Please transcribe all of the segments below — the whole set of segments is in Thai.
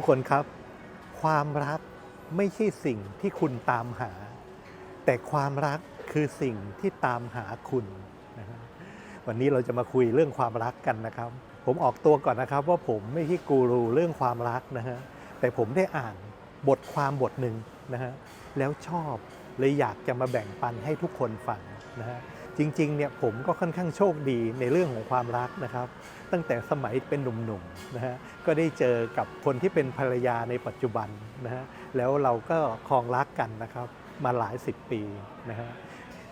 ทุกคนครับ ความรักไม่ใช่สิ่งที่คุณตามหา แต่ความรักคือสิ่งที่ตามหาคุณนะวันนี้เราจะมาคุยเรื่องความรักกันนะครับ ผมออกตัวก่อนนะครับ ว่าผมไม่ใช่กูรูเรื่องความรักนะฮะแต่ผมได้อ่านบทความบทหนึ่งนะฮะแล้วชอบเลยอยากจะมาแบ่งปันให้ทุกคนฟังนะฮะ จริงๆเนี่ยผมก็ค่อนข้างโชคดีในเรื่องของความรักนะครับ ตั้งแต่สมัยเป็นหนุ่มๆนะฮะก็ได้เจอกับคนที่เป็นภรรยาในปัจจุบันนะฮะแล้วเราก็ครองรักกันนะครับ มาหลายสิบปีนะฮะ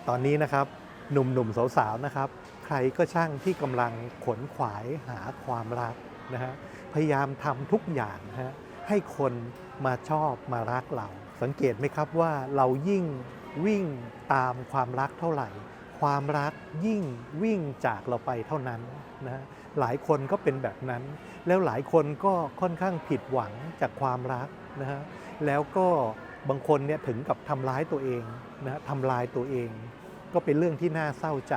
ตอนนี้นะครับหนุ่มๆสาวๆนะครับ ใครก็ช่างที่กำลังขนขวายหาความรักนะฮะพยายามทำทุกอย่างนะฮะให้คนมาชอบมารักเรา สังเกตไหมครับว่าเรายิ่งวิ่งตามความรักเท่าไหร่ ความรักยิ่งวิ่งจากเราไปเท่านั้นนะฮะหลายคนก็เป็นแบบนั้น แล้วหลายคนก็ค่อนข้างผิดหวังจากความรักนะฮะแล้วก็บางคนเนี่ยถึงกับทำร้ายตัวเองนะฮะทำลายตัวเอง ก็เป็นเรื่องที่น่าเศร้าใจ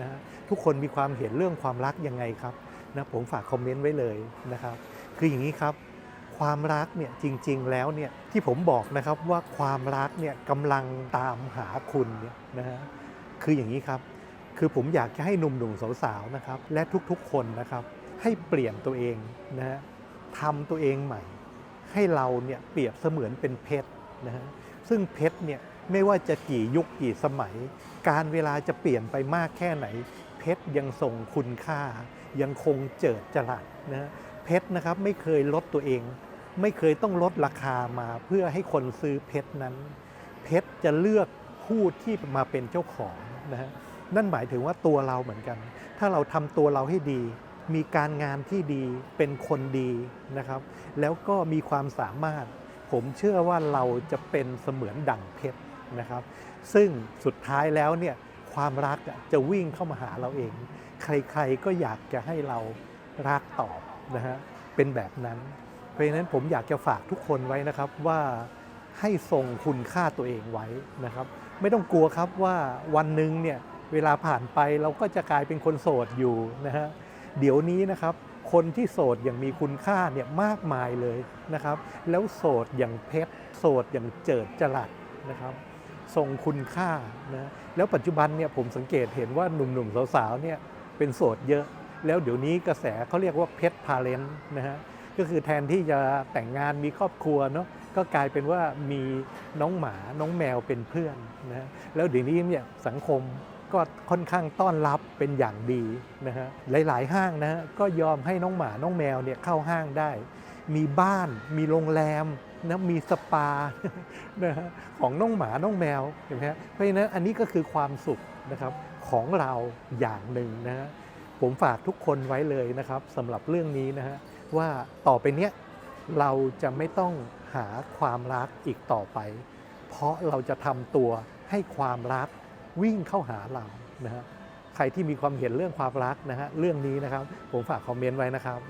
นะฮะทุกคนมีความเห็นเรื่องความรักยังไงครับนะผมฝากคอมเมนต์ไว้เลยนะครับ คืออย่างนี้ครับ ความรักเนี่ยจริง ๆ แล้วเนี่ยที่ผมบอกนะครับว่าความรักเนี่ยกำลังตามหาคุณเนี่ยนะฮะ คืออย่างนี้ครับ คือผมอยากจะให้หนุ่มๆสาวๆนะครับ และทุกๆคนนะครับ ให้เปลี่ยนตัวเองนะฮะทำตัวเองใหม่ ให้เราเนี่ยเปรียบเสมือนเป็นเพชรนะฮะซึ่งเพชรเนี่ยไม่ว่าจะกี่ยุคกี่สมัย การเวลาจะเปลี่ยนไปมากแค่ไหน เพชรยังทรงคุณค่า ยังคงเจิดจรัสนะเพชรนะครับไม่เคยลดตัวเอง ไม่เคยต้องลดราคามาเพื่อให้คนซื้อเพชรนั้น เพชรจะเลือก ผู้ที่มาเป็นเจ้าของนะฮะนั่นหมายถึงว่าตัวเราเหมือนกัน ถ้าเราทำตัวเราให้ดี มีการงานที่ดีเป็นคนดีนะครับ แล้วก็มีความสามารถ ผมเชื่อว่าเราจะเป็นเสมือนดั่งเพชรนะครับ ซึ่งสุดท้ายแล้วเนี่ยความรักจะวิ่งเข้ามาหาเราเอง ใครๆก็อยากจะให้เรารักตอบนะฮะเป็นแบบนั้น เพราะฉะนั้นผมอยากจะฝากทุกคนไว้นะครับว่า ให้ทรงคุณค่าตัวเองไว้นะครับ ไม่ต้องกลัวครับว่าวันหนึ่งเนี่ยเวลาผ่านไปเราก็จะกลายเป็นคนโสดอยู่นะฮะเดี๋ยวนี้นะครับคนที่โสดอย่างมีคุณค่าเนี่ยมากมายเลยนะครับ แล้วโสดอย่างเพชรโสดอย่างเจิดจรัสนะครับทรงคุณค่านะแล้วปัจจุบันเนี่ยผมสังเกตเห็นว่าหนุ่มๆสาวๆเนี่ยเป็นโสดเยอะ แล้วเดี๋ยวนี้กระแสเขาเรียกว่าเพชรพาเลนนะฮะ ก็คือแทนที่จะแต่งงานมีครอบครัวเนาะก็กลายเป็นว่ามีน้องหมาน้องแมวเป็นเพื่อนนะฮะแล้วเดี๋ยวนี้เนี่ยสังคมก็ค่อนข้างต้อนรับเป็นอย่างดีนะฮะหลาย ๆ ห้างนะฮะก็ยอมให้น้องหมาน้องแมวเนี่ยเข้าห้างได้ มีบ้าน มีโรงแรมนะมีสปานะฮะของน้องหมาน้องแมวเห็นไหมฮะเพราะฉะนั้นอันนี้ก็คือความสุขนะครับของเราอย่างหนึ่งนะฮะผมฝากทุกคนไว้เลยนะครับสำหรับเรื่องนี้นะฮะ ว่าต่อไปเนี้ยเราจะไม่ต้องหาความรักอีกต่อไป เพราะเราจะทำตัวให้ความรักวิ่งเข้าหาเรานะฮะใครที่มีความเห็นเรื่องความรักนะฮะเรื่องนี้นะครับ ผมฝากคอมเมนต์ไว้นะครับ